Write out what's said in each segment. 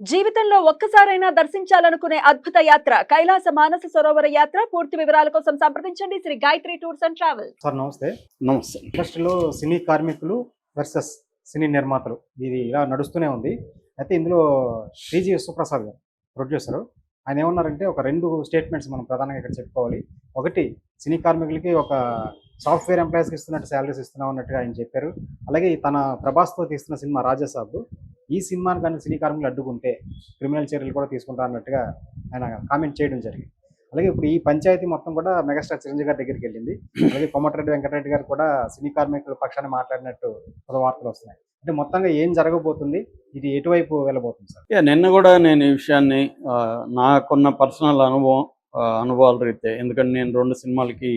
జీవితంలో ఒక్కసారైనా దర్శించాలనుకునే అద్భుత యాత్ర కైలాస మానస సరోవర యాత్ర. పూర్తి వివరాల కోసం సంప్రదించండి. Shri Gayatri tours and travels. Sir నమస్తే. నమస్తే. ఇండస్ట్రీలో సినీ కార్మికులు వర్సెస్ సినీ నిర్మాతలు. ఇది ఇలా నడుస్తూనే ఉంది. అయితే ఇందులో శ్రీజీ విశ్వప్రసాద్ గారు ప్రొడ్యూసరు. ఆయన ఏమన్నారంటే ఒక రెండు స్టేట్మెంట్స్ మనం ప్రధానంగా ఇక్కడ చెప్పుకోవాలి. ఒకటి సినీ కార్మికులకి ఒక సాఫ్ట్వేర్ ఎంప్లాయీస్కి ఇస్తున్నట్టు శాలరీస్ ఇస్తున్నాం అన్నట్టుగా ఆయన చెప్పారు. అలాగే తన ప్రభాస్తో తీస్తున్న సినిమా రాజాసాబ్ ఈ సినిమాను కానీ సినీ కార్మికులు అడ్డుకుంటే క్రిమినల్ చర్యలు కూడా తీసుకుంటా అన్నట్టుగా ఆయన కామెంట్ చేయడం జరిగింది. అలాగే ఇప్పుడు ఈ పంచాయతీ మొత్తం కూడా మెగాస్టార్ చిరంజీవి గారి దగ్గరికి వెళ్ళింది. అలాగే కొమ్మటిరెడ్డి వెంకటరెడ్డి గారు కూడా సినీ కార్మికుల పక్షాన్ని మాట్లాడినట్టు పద వార్తలు వస్తున్నాయి. అంటే మొత్తంగా ఏం జరగబోతుంది? ఇది ఎటువైపు వెళ్ళబోతుంది సార్? నిన్న కూడా నేను ఈ విషయాన్ని నాకున్న పర్సనల్ అనుభవం అనుభవాలు అనుభవాల రీతే ఎందుకంటే నేను రెండు సినిమాలకి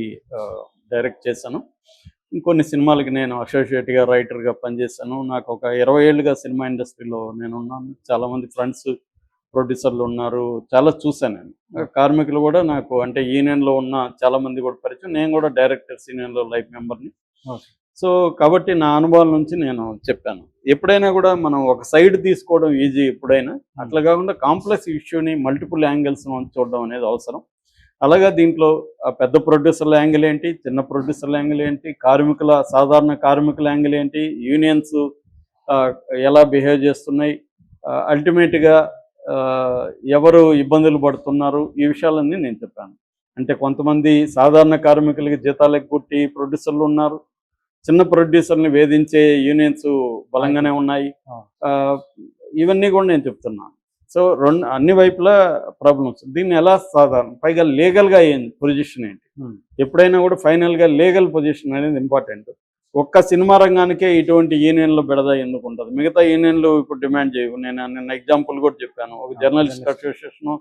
డైరెక్ట్ చేశాను. ఇంకొన్ని సినిమాలకి నేను అసోసియేట్గా రైటర్గా పనిచేశాను. నాకు ఒక ఇరవై ఏళ్ళుగా సినిమా ఇండస్ట్రీలో నేను ఉన్నాను చాలామంది ఫ్రెండ్స్ ప్రొడ్యూసర్లు ఉన్నారు. చాలా చూశాను నేను. కార్మికులు కూడా నాకు అంటే యూనియన్లో ఉన్న చాలా మంది కూడా పరిచయం. నేను కూడా డైరెక్టర్స్ యూనియన్లో లైఫ్ మెంబర్ని. సో కాబట్టి నా అనుభవాల నుంచి నేను చెప్పాను. ఎప్పుడైనా కూడా మనం ఒక సైడ్ తీసుకోవడం ఈజీ ఎప్పుడైనా. అట్లా కాకుండా కాంప్లెక్స్ ఇష్యూని మల్టిపుల్ యాంగిల్స్ చూడడం అనేది అవసరం. అలాగే దీంట్లో పెద్ద ప్రొడ్యూసర్ల యాంగిల్ ఏంటి చిన్న ప్రొడ్యూసర్ల యాంగిల్ ఏంటి కార్మికుల సాధారణ కార్మికుల యాంగిల్ ఏంటి యూనియన్స్ ఎలా బిహేవ్ చేస్తున్నాయి అల్టిమేట్గా ఎవరు ఇబ్బందులు పడుతున్నారు ఈ విషయాలన్నీ నేను చెప్పాను. అంటే కొంతమంది సాధారణ కార్మికులకి జీతాలు ఎగ్గొట్టి ప్రొడ్యూసర్లు ఉన్నారు చిన్న ప్రొడ్యూసర్ని వేధించే యూనియన్స్ బలంగానే ఉన్నాయి ఇవన్నీ కూడా నేను చెప్తున్నాను. సో రెండు అన్ని వైపులా ప్రాబ్లమ్స్ దీన్ని ఎలా సాధారణ పైగా లీగల్గా ఏం పొజిషన్ ఏంటి. ఎప్పుడైనా కూడా ఫైనల్గా లీగల్ పొజిషన్ అనేది ఇంపార్టెంట్ ఒక్క సినిమా రంగానికే ఇటువంటి యూనియన్లు బెడద ఎందుకు ఉంటుంది? మిగతా యూనియన్లు ఇప్పుడు డిమాండ్ చేయవు. నేను నిన్న ఎగ్జాంపుల్ కూడా చెప్పాను. ఒక జర్నలిస్ట్. అసోసియేషను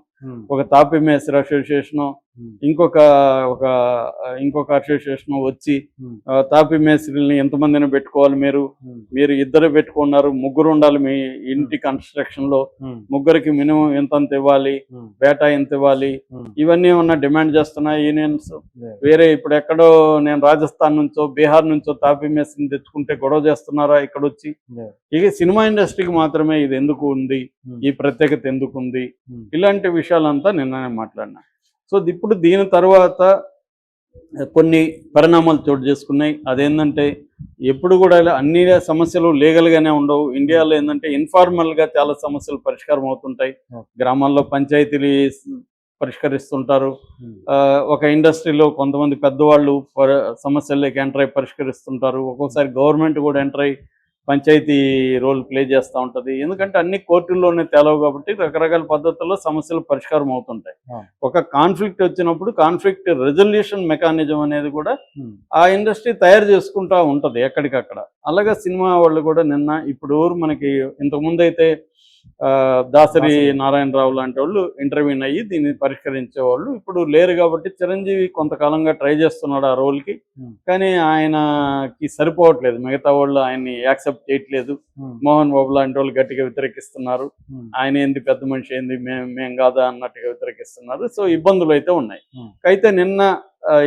ఒక తాపీ మేస్త్రి అసోసియేషను ఇంకొక ఒక ఇంకొక అసోసియేషన్ వచ్చి తాపీ మేస్త్రిని ఎంతమందిని పెట్టుకోవాలి మీరు? మీరు ఇద్దరు పెట్టుకున్నారు ముగ్గురు ఉండాలి మీ ఇంటి కన్స్ట్రక్షన్లో ముగ్గురికి మినిమం ఎంత ఇవ్వాలి? బేటా ఎంత ఇవ్వాలి? ఇవన్నీ ఏమన్నా డిమాండ్ చేస్తున్నాయి యూనియన్స్. వేరే ఇప్పుడు ఎక్కడో నేను రాజస్థాన్ నుంచో బీహార్ నుంచో తాపీ మేస్త్రిని తెచ్చుకుంటే గొడవ చేస్తున్నారా ఇక్కడ వచ్చి. ఇక సినిమా ఇండస్ట్రీకి మాత్రమే ఇది ఎందుకు ఉంది? ఉమ్, ఈ ప్రత్యేకత ఎందుకు ఉంది? ఉమ్, ఇలాంటి విషయాలంతా నిన్ననే మాట్లాడినా. సో ఇప్పుడు దీని తర్వాత కొన్ని పరిణామాలు చోటు చేసుకున్నాయి. అదేంటంటే ఎప్పుడు కూడా ఇలా అన్ని సమస్యలు లీగల్గానే ఉండవు. ఇండియాలో ఏంటంటే ఇన్ఫార్మల్గా చాలా సమస్యలు పరిష్కారం అవుతుంటాయి. గ్రామాల్లో పంచాయతీలు పరిష్కరిస్తుంటారు. ఒక ఇండస్ట్రీలో కొంతమంది పెద్దవాళ్ళు సమస్యల్లోకి ఎంటర్ అయి పరిష్కరిస్తుంటారు. ఒక్కోసారి గవర్నమెంట్ కూడా ఎంటర్ అయ్యి పంచాయతీ రోల్ ప్లే చేస్తూ ఉంటుంది. ఎందుకంటే అన్ని కోర్టుల్లోనే తేలవు కాబట్టి రకరకాల పద్ధతుల్లో సమస్యలు పరిష్కారం అవుతుంటాయి. ఒక కాన్ఫ్లిక్ట్ వచ్చినప్పుడు కాన్ఫ్లిక్ట్ రెజల్యూషన్ మెకానిజం అనేది కూడా ఆ ఇండస్ట్రీ తయారు చేసుకుంటా ఉంటది ఎక్కడికక్కడ. అలాగే సినిమా వాళ్ళు కూడా నిన్న ఇప్పుడు మనకి ఇంతకుముందు అయితే దాసరి. నారాయణరావు లాంటి వాళ్ళు ఇంటర్వ్యూన్ అయ్యి దీన్ని పరిష్కరించే వాళ్ళు. ఇప్పుడు లేరు కాబట్టి చిరంజీవి కొంతకాలంగా ట్రై చేస్తున్నాడు ఆ రోల్కి Hmm. కానీ ఆయనకి సరిపోవట్లేదు. మిగతా వాళ్ళు ఆయన్ని యాక్సెప్ట్ చేయట్లేదు. ఉమ్, మోహన్ బాబు లాంటి వాళ్ళు గట్టిగా వ్యతిరేకిస్తున్నారు. ఉమ్, ఆయన ఏంది పెద్ద మనిషి ఏంది మేము మేం కాదా అన్నట్టుగా వ్యతిరేకిస్తున్నారు. సో ఇబ్బందులు అయితే ఉన్నాయి. Hmm. అయితే నిన్న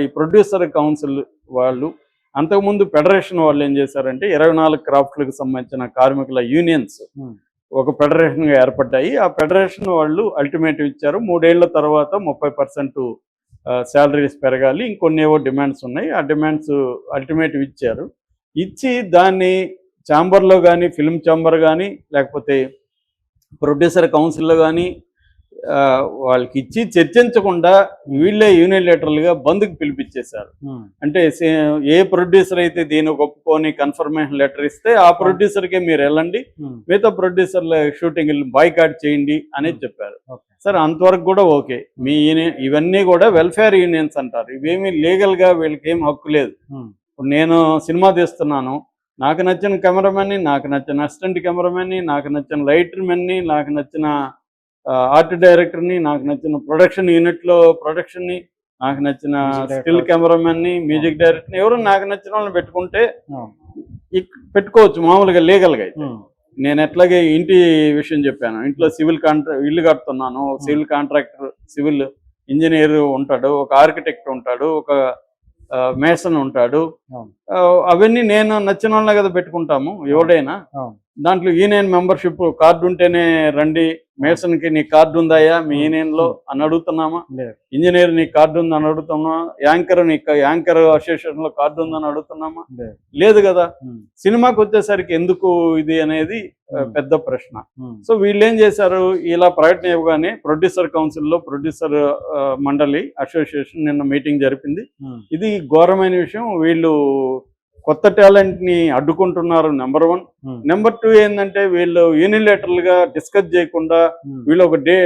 ఈ ప్రొడ్యూసర్ కౌన్సిల్ వాళ్ళు అంతకుముందు ఫెడరేషన్ వాళ్ళు ఏం చేశారంటే ఇరవై నాలుగు క్రాఫ్ట్లకు సంబంధించిన కార్మికుల యూనియన్స్ ఒక ఫెడరేషన్గా ఏర్పడ్డాయి. ఆ ఫెడరేషన్ వాళ్ళు అల్టిమేటివ్ ఇచ్చారు. మూడేళ్ళ తర్వాత ముప్పై పర్సెంట్ శాలరీస్ పెరగాలి. ఇంకొన్ని ఏవో డిమాండ్స్ ఉన్నాయి. ఆ డిమాండ్స్ అల్టిమేటివ్ ఇచ్చారు. ఇచ్చి దాన్ని ఛాంబర్లో కానీ ఫిల్మ్ ఛాంబర్ కానీ లేకపోతే ప్రొడ్యూసర్ కౌన్సిల్లో కానీ వాళ్ళకి ఇచ్చి చర్చించకుండా వీళ్ళే యూనియన్ లీడర్లుగా బంద్కి పిలిపించేశారు. అంటే ఏ ప్రొడ్యూసర్ అయితే దీన్ని ఒప్పుకొని కన్ఫర్మేషన్ లెటర్ ఇస్తే ఆ ప్రొడ్యూసర్కే మీరు వెళ్ళండి మిగతా ప్రొడ్యూసర్ల షూటింగ్ బాయ్కాట్ చేయండి అనేది చెప్పారు. సరే అంతవరకు కూడా ఓకే. మీ ఇవన్నీ కూడా వెల్ఫేర్ యూనియన్స్ అంటారు. ఇవేమీ లీగల్గా వీళ్ళకి ఏం హక్కు లేదు. నేను సినిమా తీస్తున్నాను. నాకు నచ్చిన కెమెరామెన్ని నాకు నచ్చిన అసిస్టెంట్ కెమెరామెన్ని నాకు నచ్చిన లైటర్ మెన్ని నాకు నచ్చిన ఆర్ట్ డైరెక్టర్ని నాకు నచ్చిన ప్రొడక్షన్ యూనిట్లో ప్రొడక్షన్ని నాకు నచ్చిన. స్టిల్ కెమెరామెన్ని మ్యూజిక్ డైరెక్టర్ని ఎవరు నాకు నచ్చిన వాళ్ళని పెట్టుకుంటే పెట్టుకోవచ్చు మామూలుగా లీగల్గా అయితే. నేను ఎట్లాగే ఇంటి విషయం చెప్పాను. ఇంట్లో సివిల్ కాంట్రా ఇల్లు కడుతున్నాను సివిల్ కాంట్రాక్టర్ సివిల్ ఇంజనీర్ ఉంటాడు ఒక ఆర్కిటెక్ట్ ఉంటాడు ఒక మేసన్ ఉంటాడు. అవన్నీ నేను నచ్చిన వాళ్ళనే కదా పెట్టుకుంటాము ఎవడైనా. దాంట్లో యూనియన్ మెంబర్షిప్ కార్డు ఉంటేనే రండి. మేసన్కి నీ కార్డు ఉందాయా మీ యూనియన్లో అని అడుగుతున్నామా? లేదు. ఇంజనీర్ నీ కార్డు ఉందని అడుగుతున్నామా? యాంకర్ నీ యాంకర్ అసోసియేషన్లో కార్డు ఉందని అడుగుతున్నామా? లేదు. కదా. సినిమాకి వచ్చేసరికి ఎందుకు ఇది అనేది పెద్ద ప్రశ్న. సో వీళ్ళు ఏం చేశారు? ఇలా ప్రకటన ఇవ్వగానే ప్రొడ్యూసర్ కౌన్సిల్లో ప్రొడ్యూసర్ ఆ, మండలి అసోసియేషన్ నిన్న మీటింగ్ జరిపింది. ఇది ఘోరమైన విషయం. వీళ్ళు కొత్త టాలెంట్ని అడ్డుకుంటున్నారు నెంబర్ వన్ నెంబర్ టూ ఏంటంటే వీళ్ళు యూనిలేటరల్గా డిస్కస్ చేయకుండా ఉమ్, వీళ్ళు ఒక డే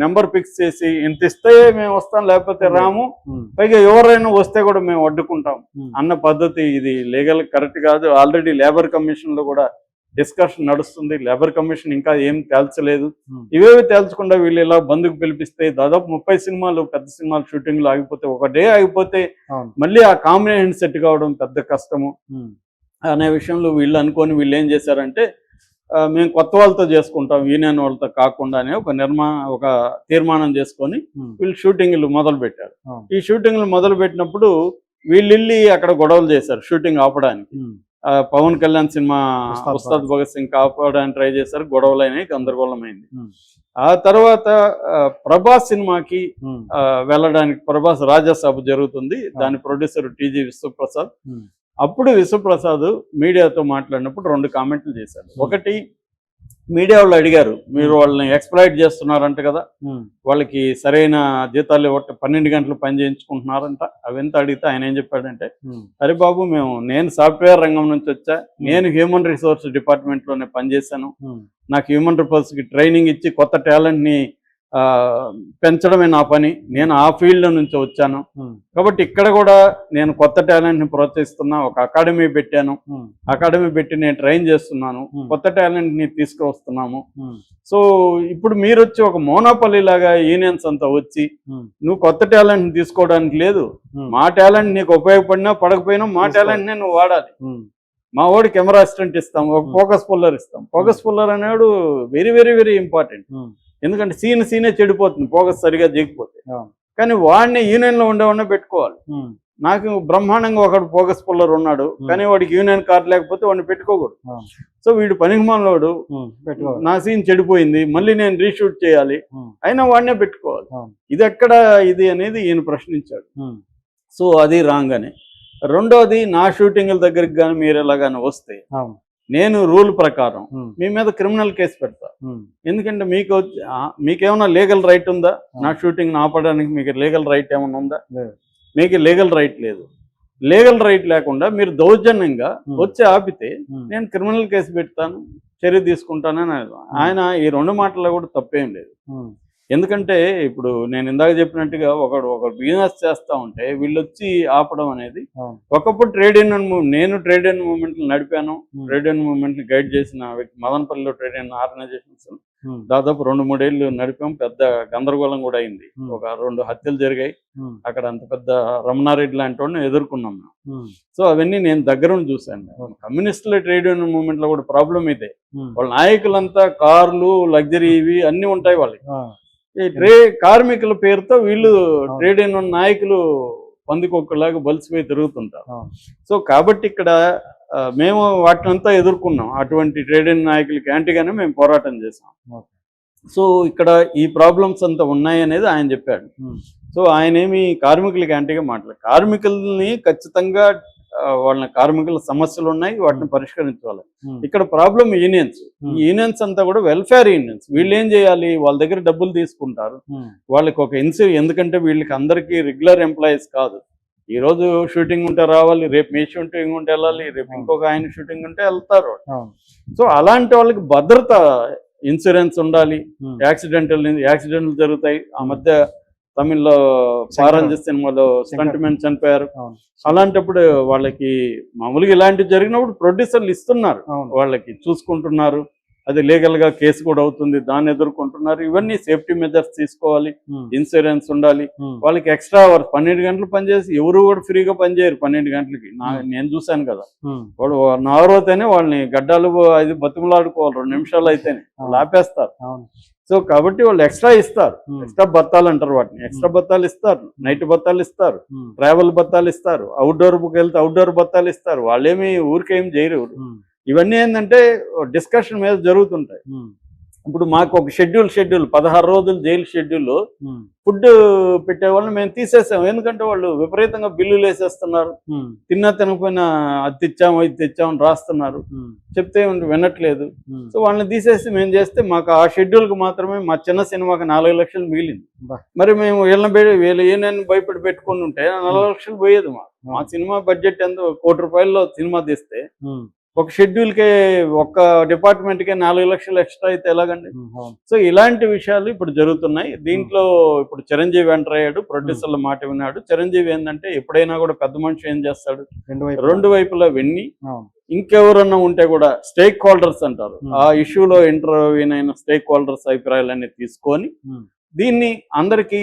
నెంబర్ ఫిక్స్ చేసి ఇంత ఇస్తే మేము వస్తాం లేకపోతే రాము. ఉమ్, పైగా ఎవరైనా వస్తే కూడా మేము అడ్డుకుంటాం అన్న పద్ధతి ఇది లీగల్ కరెక్ట్ కాదు. ఆల్రెడీ లేబర్ కమిషన్లో కూడా డిస్కషన్ నడుస్తుంది లేబర్ కమిషన్ ఇంకా ఏం తేల్చలేదు. ఉమ్, ఇవేవి తేల్చకుండా వీళ్ళు ఇలా బంధుకు పిలిపిస్తే దాదాపు ముప్పై సినిమాలు పెద్ద సినిమాలు షూటింగ్లు ఆగిపోతే ఒక డే ఆగిపోతే మళ్ళీ ఆ కాంబినేషన్ సెట్ కావడం పెద్ద కష్టము. ఉమ్, అనే విషయంలో వీళ్ళు అనుకొని వీళ్ళు ఏం చేశారంటే మేము కొత్త వాళ్ళతో చేసుకుంటాం యూనియన్ వాళ్ళతో కాకుండా అనే ఒక నిర్మా ఒక తీర్మానం చేసుకొని ఉమ్, వీళ్ళు షూటింగ్లు మొదలు పెట్టారు ఈ షూటింగ్లు మొదలు పెట్టినప్పుడు వీళ్ళు వెళ్ళి అక్కడ గొడవలు చేశారు షూటింగ్ ఆపడానికి. పవన్ కళ్యాణ్ సినిమా ఉస్తాద్ భగత్ సింగ్ ఆపడానికి ట్రై చేశారు. గొడవలు అయినాయి గందరగోళమైంది. ఆ తర్వాత ప్రభాస్ సినిమాకి వెళ్ళడానికి ప్రభాస్ రాజ్యసభ జరుగుతుంది. దాని ప్రొడ్యూసర్ టీజీ విశ్వప్రసాద్. అప్పుడు విశ్వప్రసాద్ మీడియాతో మాట్లాడినప్పుడు రెండు కామెంట్లు చేశారు ఒకటి మీడియా వాళ్ళు అడిగారు మీరు వాళ్ళని ఎక్స్ప్లాయిట్ చేస్తున్నారంట కదా ఉమ్, వాళ్ళకి సరైన జీతాలు ఇవ్వట పన్నెండు గంటలు పని చేయించుకుంటున్నారంట. అవెంత అడిగితే ఆయన ఏం చెప్పాడంటే ఉమ్, అరే బాబు మేము నేను సాఫ్ట్వేర్ రంగం నుంచి వచ్చా నేను హ్యూమన్ రిసోర్స్ డిపార్ట్మెంట్లోనే పనిచేశాను. ఉమ్, నాకు హ్యూమన్ రిసోర్స్కి ట్రైనింగ్ ఇచ్చి కొత్త టాలెంట్ని పెంచడమే నా పని. నేను ఆ ఫీల్డ్ నుంచి వచ్చాను. కాబట్టి ఇక్కడ కూడా నేను కొత్త టాలెంట్ని ప్రోత్సహిస్తున్నా ఒక అకాడమీ పెట్టాను. అకాడమీ పెట్టి నేను ట్రైన్ చేస్తున్నాను. కొత్త టాలెంట్ని తీసుకువస్తున్నాము. ఉమ్, సో ఇప్పుడు మీరు వచ్చి ఒక మోనోపల్లి లాగా యూనియన్స్ అంతా వచ్చి నువ్వు కొత్త టాలెంట్ తీసుకోవడానికి లేదు. మా టాలెంట్ నీకు ఉపయోగపడినా పడకపోయినా మా. టాలెంట్ నువ్వు వాడాలి. మా వాడు కెమెరా అసిస్టెంట్ ఇస్తాం ఒక. ఫోకస్ పుల్లర్ ఇస్తాం. ఫోకస్ పుల్లర్ అనేవాడు వెరీ వెరీ వెరీ ఇంపార్టెంట్. ఎందుకంటే సీన్ సీనే చెడిపోతుంది ఫోకస్ సరిగా అవును. కానీ వాడిని యూనియన్లో ఉండేవాడిని పెట్టుకోవాలి. నాకు బ్రహ్మాండంగా ఒకడు ఫోకస్ పుల్లర్ ఉన్నాడు. కానీ వాడికి యూనియన్ కార్డు లేకపోతే వాడిని పెట్టుకోకూడదు. సో వీడు పనికి మనలోడు ఉమ్, పెట్టుకోవాలి. నా సీన్ చెడిపోయింది మళ్ళీ నేను రీషూట్ చేయాలి. అయినా వాడినే పెట్టుకోవాలి. ఇది ఎక్కడ ఇది అనేది ఈయన ప్రశ్నించాడు. సో అది రాంగ్ అని రెండోది నా షూటింగ్ల దగ్గరికి కానీ మీరు ఎలాగానే వస్తే నేను రూల్ ప్రకారం ఉమ్, మీ మీద క్రిమినల్ కేసు పెడతా. ఉమ్, ఎందుకంటే మీకు మీకేమైనా లీగల్ రైట్ ఉందా? నా షూటింగ్ ఆపడానికి మీకు లీగల్ రైట్ ఏమైనా ఉందా. మీకు లీగల్ రైట్ లేదు. లీగల్ రైట్ లేకుండా మీరు దౌర్జన్యంగా Hmm. వచ్చి ఆపితే నేను క్రిమినల్ కేసు పెడతాను చర్య తీసుకుంటానని ఆయన- ఈ రెండు మాటల్లో కూడా తప్పేం లేదు. ఎందుకంటే ఇప్పుడు నేను ఇందాక చెప్పినట్టుగా ఒకడు ఒక బిజినెస్ చేస్తా ఉంటే వీళ్ళు వచ్చి ఆపడం అనేది ఒకప్పుడు ట్రేడ్ యూనియన్ నేను ట్రేడ్ యూనియన్ మూవ్మెంట్ నడిపాను. ట్రేడ్ యూనియన్ మూవ్మెంట్ గైడ్ చేసిన వ్యక్తి మదనపల్లిలో ట్రేడ్ యూనియన్ ఆర్గనైజేషన్స్ దాదాపు రెండు మూడేళ్ళు నడిపాం. పెద్ద గందరగోళం కూడా అయింది. ఒక రెండు హత్యలు జరిగాయి. అక్కడ అంత పెద్ద రమణారెడ్డి లాంటి వాడిని ఎదుర్కొన్నాం సో అవన్నీ నేను దగ్గర నుండి చూశాను కమ్యూనిస్టుల ట్రేడ్ యూనియన్ మూవ్మెంట్లో కూడా ప్రాబ్లం ఇదే. వాళ్ళ నాయకులంతా కార్లు లగ్జరీ ఇవి అన్ని ఉంటాయి వాళ్ళకి. ఈ ట్రే కార్మికుల పేరుతో వీళ్ళు ట్రేడ్ యూనియన్ నాయకులు పందికొక్కలాగా బలిసిపోయి తిరుగుతుంటారు. సో కాబట్టి ఇక్కడ మేము వాటినంతా ఎదుర్కొన్నాం. అటువంటి ట్రేడ్ యూనియన్ నాయకులకి యాంటీగానే మేము పోరాటం చేసాం. సో ఇక్కడ ఈ ప్రాబ్లమ్స్ అంతా ఉన్నాయి అనేది ఆయన చెప్పాడు. సో ఆయన ఏమి కార్మికులకి యాంటీగా మాట్లాడు కార్మికుల్ని ఖచ్చితంగా వాళ్ళ కార్మికుల సమస్యలు ఉన్నాయి వాటిని పరిష్కరించాలి ఉమ్, ఇక్కడ ప్రాబ్లం యూనియన్స్ Hmm. యూనియన్స్ అంతా కూడా వెల్ఫేర్ యూనియన్స్ వీళ్ళు ఏం చేయాలి? వాళ్ళ దగ్గర డబ్బులు తీసుకుంటారు. ఉమ్, వాళ్ళకి ఒక ఇన్సూ ఎందుకంటే వీళ్ళకి అందరికీ రెగ్యులర్ ఎంప్లాయీస్ కాదు. ఈ రోజు షూటింగ్ ఉంటే రావాలి రేపు మీ షూటింగ్ ఉంటే వెళ్ళాలి రేపు ఇంకొక ఆయన షూటింగ్ ఉంటే వెళ్తారు సో అలాంటి వాళ్ళకి భద్రత ఇన్సూరెన్స్ ఉండాలి. యాక్సిడెంటల్ యాక్సిడెంట్లు జరుగుతాయి. ఆ మధ్య తమిళ్ళో పారంజి సినిమాలో స్టంట్ మెన్ చనిపోయారు. అలాంటప్పుడు వాళ్ళకి మామూలుగా ఇలాంటివి జరిగినప్పుడు ప్రొడ్యూసర్లు ఇస్తున్నారు. వాళ్ళకి చూసుకుంటున్నారు. అది లీగల్గా కేసు కూడా అవుతుంది దాన్ని ఎదుర్కొంటున్నారు. ఇవన్నీ సేఫ్టీ మెజర్స్ తీసుకోవాలి ఇన్సూరెన్స్ ఉండాలి. ఉమ్, వాళ్ళకి ఎక్స్ట్రా అవర్ పన్నెండు గంటలు పనిచేసి ఎవరు కూడా ఫ్రీగా పనిచేయరు పన్నెండు గంటలకి. నా నేను చూశాను కదా. వాడు నారోతేనే వాళ్ళని గడ్డాలు అది బతిమలాడుకోవాలి రెండు నిమిషాలు అయితేనే. వాళ్ళు ఆపేస్తారు అవును. సో కాబట్టి వాళ్ళు ఎక్స్ట్రా ఇస్తారు. ఎక్స్ట్రా బత్తాలు అంటారు వాటిని. ఎక్స్ట్రా బత్తాలు ఇస్తారు. నైట్ బత్తాలు ఇస్తారు. ట్రావెల్ బత్తాలు ఇస్తారు. అవుట్డోర్ బుక్ వెళ్తే అవుట్డోర్ బత్తాలు ఇస్తారు. వాళ్ళేమి ఊరికేం చేయరు ఇవన్నీ ఏంటంటే డిస్కషన్ మీద జరుగుతుంటాయి. ఇప్పుడు మాకు ఒక షెడ్యూల్ షెడ్యూల్ పదహారు రోజులు జైలు షెడ్యూల్ ఫుడ్ పెట్టే వాళ్ళని మేము తీసేసాం. ఎందుకంటే వాళ్ళు విపరీతంగా బిల్లులు వేసేస్తున్నారు. తిన్నా తినకపోయినా అది తెచ్చాము ఇది తెచ్చామని రాస్తున్నారు. చెప్తే వినట్లేదు. సో వాళ్ళని తీసేసి మేము చేస్తే మాకు ఆ షెడ్యూల్కి మాత్రమే మా చిన్న సినిమాకి నాలుగు లక్షలు మిగిలింది. మరి మేము వీళ్ళని వీళ్ళు ఏనని భయపడి పెట్టుకుని ఉంటే నాలుగు లక్షలు పోయేది మా మా సినిమా బడ్జెట్ ఎంత? కోటి రూపాయల్లో సినిమా తీస్తే ఒక షెడ్యూల్కే ఒక్క డిపార్ట్మెంట్కే నాలుగు లక్షలు ఎక్స్ట్రా అయితే ఎలాగండి. సో ఇలాంటి విషయాలు ఇప్పుడు జరుగుతున్నాయి. దీంట్లో ఇప్పుడు చిరంజీవి ఎంటర్ అయ్యాడు ప్రొడ్యూసర్ల మాట విన్నాడు. చిరంజీవి ఏంటంటే ఎప్పుడైనా కూడా పెద్ద మనిషి ఏం చేస్తాడు? రెండు వైపు రెండు వైపులా విన్ని ఇంకెవరన్నా ఉంటే కూడా స్టేక్ హోల్డర్స్ అంటారు. ఆ ఇష్యూలో ఇంటర్వ్యూన్ అయిన స్టేక్ హోల్డర్స్ అభిప్రాయాలన్నీ తీసుకొని దీన్ని అందరికీ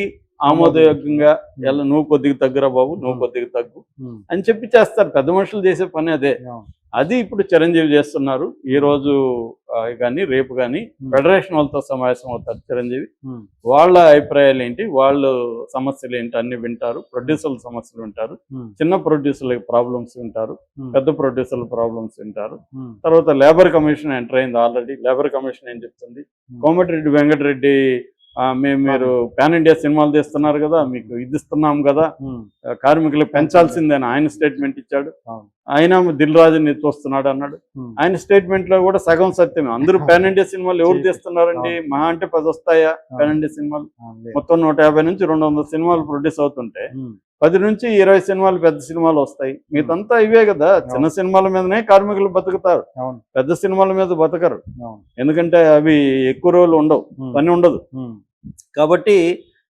ఆమోదయోగ్యంగా ఎలా నువ్వు కొద్దిగా తగ్గురా బాబు నువ్వు. కొద్దిగా తగ్గు అని చెప్పి చేస్తారు. పెద్ద మనుషులు చేసే పని అదే. అది ఇప్పుడు చిరంజీవి చేస్తున్నారు. ఈ రోజు కానీ రేపు కానీ. ఫెడరేషన్ వాళ్ళతో సమావేశం అవుతారు చిరంజీవి. వాళ్ళ అభిప్రాయాలు ఏంటి? వాళ్ళు సమస్యలు ఏంటి? అన్ని వింటారు. ప్రొడ్యూసర్ల సమస్యలు వింటారు. చిన్న ప్రొడ్యూసర్ల ప్రాబ్లమ్స్ వింటారు. పెద్ద ప్రొడ్యూసర్ల ప్రాబ్లమ్స్ వింటారు. తర్వాత లేబర్ కమిషన్ ఎంటర్ అయింది ఆల్రెడీ. లేబర్ కమిషన్ ఏం చెప్తుంది. కోమటిరెడ్డి వెంకటరెడ్డి మేము మీరు పాన్ ఇండియా సినిమాలు తీస్తున్నారు కదా మీకు ఇది ఇస్తున్నాం కదా కార్మికులకు పెంచాల్సిందని? ఆయన స్టేట్మెంట్ ఇచ్చాడు. ఆయన దిల్ రాజుని చూస్తున్నాడు అన్నాడు. ఆయన స్టేట్మెంట్లో కూడా సగం సత్యమే. అందరూ పాన్ ఇండియా సినిమాలు ఎవరు తీస్తున్నారండి? మహా అంటే పది వస్తాయా పాన్ ఇండియా సినిమాలు. మొత్తం నూట యాభై నుంచి రెండు వందల సినిమాలు ప్రొడ్యూస్ అవుతుంటే పది నుంచి ఇరవై సినిమాలు పెద్ద సినిమాలు వస్తాయి. మిగతంతా ఇవే కదా. చిన్న సినిమాల మీదనే కార్మికులు బతుకుతారు. పెద్ద సినిమాల మీద బతకరు. ఎందుకంటే అవి ఎక్కువ రోజులు ఉండవు. పని ఉండదు. కాబట్టి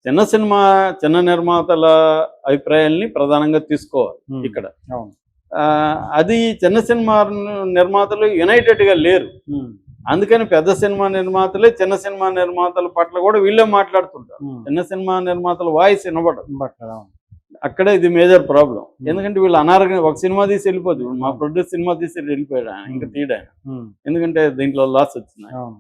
చిన్న సినిమా చిన్న నిర్మాతల అభిప్రాయాల్ని ప్రధానంగా తీసుకోవాలి ఇక్కడ. అది చిన్న సినిమా నిర్మాతలు యునైటెడ్గా లేరు అందుకని పెద్ద సినిమా నిర్మాతలే చిన్న సినిమా నిర్మాతల పట్ల కూడా వీళ్ళే మాట్లాడుతుంటారు. చిన్న సినిమా నిర్మాతల వాయిస్ వినబడదు. అక్కడే ఇది మేజర్ ప్రాబ్లం ఎందుకంటే వీళ్ళు అనారోగ్యం ఒక సినిమా తీసి వెళ్ళిపోదు ఇప్పుడు మా ప్రొడ్యూస్ సినిమా తీసి వెళ్ళిపోయాడు ఇంకా తీయడు ఎందుకంటే దీంట్లో లాస్ అవును.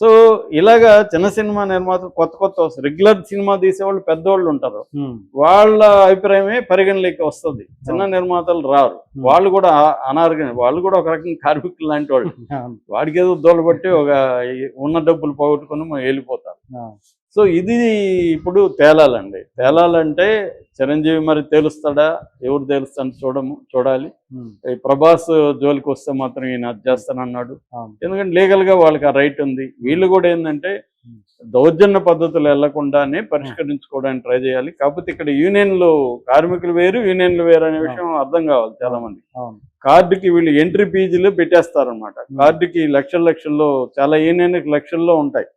సో ఇలాగా చిన్న సినిమా నిర్మాత కొత్త కొత్త రెగ్యులర్ సినిమా తీసేవాళ్ళు పెద్దవాళ్ళు ఉంటారు. వాళ్ళ అభిప్రాయమే పరిగణలోకి వస్తుంది. చిన్న నిర్మాతలు రారు. వాళ్ళు కూడా అనారోగ్యం వాళ్ళు కూడా ఒక రకంగా కార్మికులు లాంటి వాళ్ళు. వాడికి ఏదో ఒక ఉన్న డబ్బులు పోగొట్టుకుని మనం వెళ్ళిపోతారు సో ఇది ఇప్పుడు తేలాలండి. తేలాలంటే చిరంజీవి మరి తేలుస్తాడా? ఎవరు తేలుస్తాడు చూడము చూడాలి. ప్రభాస్ జోలికి వస్తే మాత్రం ఈయన చేస్తానన్నాడు. ఎందుకంటే లీగల్గా వాళ్ళకి ఆ రైట్ ఉంది. వీళ్ళు కూడా ఏంటంటే దౌర్జన్య పద్ధతులు వెళ్ళకుండానే పరిష్కరించుకోవడానికి ట్రై చేయాలి. కాకపోతే ఇక్కడ యూనియన్లు కార్మికులు వేరు యూనియన్లు వేరు అనే విషయం అర్థం కావాలి చాలా మంది కార్డుకి వీళ్ళు ఎంట్రీ ఫీజులు పెట్టేస్తారు అనమాట కార్డుకి లక్షల లక్షల్లో చాలా యూనియన్ లక్షల్లో ఉంటాయి.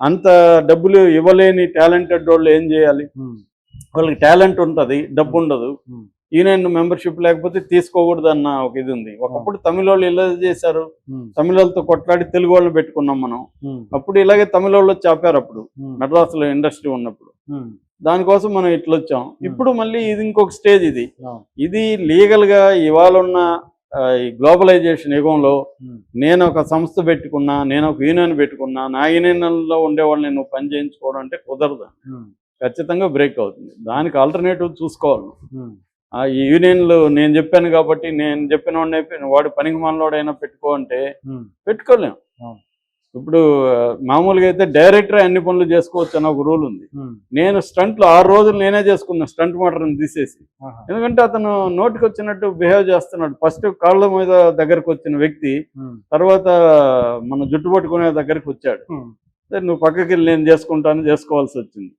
అంత డబ్బులు ఇవ్వలేని టాలెంటెడ్ వాళ్ళు ఏం చేయాలి? వాళ్ళకి టాలెంట్ ఉంటుంది డబ్బు ఉండదు. యూనియన్ మెంబర్షిప్ లేకపోతే తీసుకోకూడదు అన్న ఒక ఇది ఉంది. ఒకప్పుడు తమిళ వాళ్ళు ఇలా చేశారు. తమిళ వాళ్ళతో కొట్లాడి తెలుగు వాళ్ళు పెట్టుకున్నాం మనం. అప్పుడు ఇలాగే తమిళ వాళ్ళు వచ్చి ఆపారు అప్పుడు. మెడ్రాస్లో ఇండస్ట్రీ ఉన్నప్పుడు. దానికోసం మనం ఇట్లా వచ్చాం. ఇప్పుడు మళ్ళీ ఇది ఇంకొక స్టేజ్ ఇది. ఇది లీగల్గా ఇవాళ ఉన్న ఈ గ్లోబలైజేషన్ యుగంలో నేను ఒక సంస్థ పెట్టుకున్నా నేను ఒక యూనియన్ పెట్టుకున్నా నా యూనియన్లో ఉండేవాళ్ళని నువ్వు పని చేయించుకోవడం అంటే కుదరదు. ఖచ్చితంగా బ్రేక్ అవుతుంది. దానికి ఆల్టర్నేటివ్ చూసుకోవాలి. ఈ యూనియన్లు నేను చెప్పాను కాబట్టి నేను చెప్పిన వాడిని వాడు పనికి మనలోడైనా పెట్టుకో అంటే ఉమ్, పెట్టుకోలేం. అవును. ఇప్పుడు మామూలుగా అయితే డైరెక్టర్ అన్ని పనులు చేసుకోవచ్చు అన్న ఒక రూల్ ఉంది. నేను స్టంట్లు ఆరు రోజులు నేనే చేసుకున్నా స్టంట్ మోటార్ని తీసేసి. ఎందుకంటే అతను నోటికి వచ్చినట్టు బిహేవ్ చేస్తున్నాడు. ఫస్ట్ కాళ్ళ మీద దగ్గరకు వచ్చిన వ్యక్తి తర్వాత మన జుట్టు పట్టుకునే దగ్గరికి వచ్చాడు. సరే నువ్వు పక్కకి వెళ్ళి నేను చేసుకుంటాను చేసుకోవాల్సి వచ్చింది.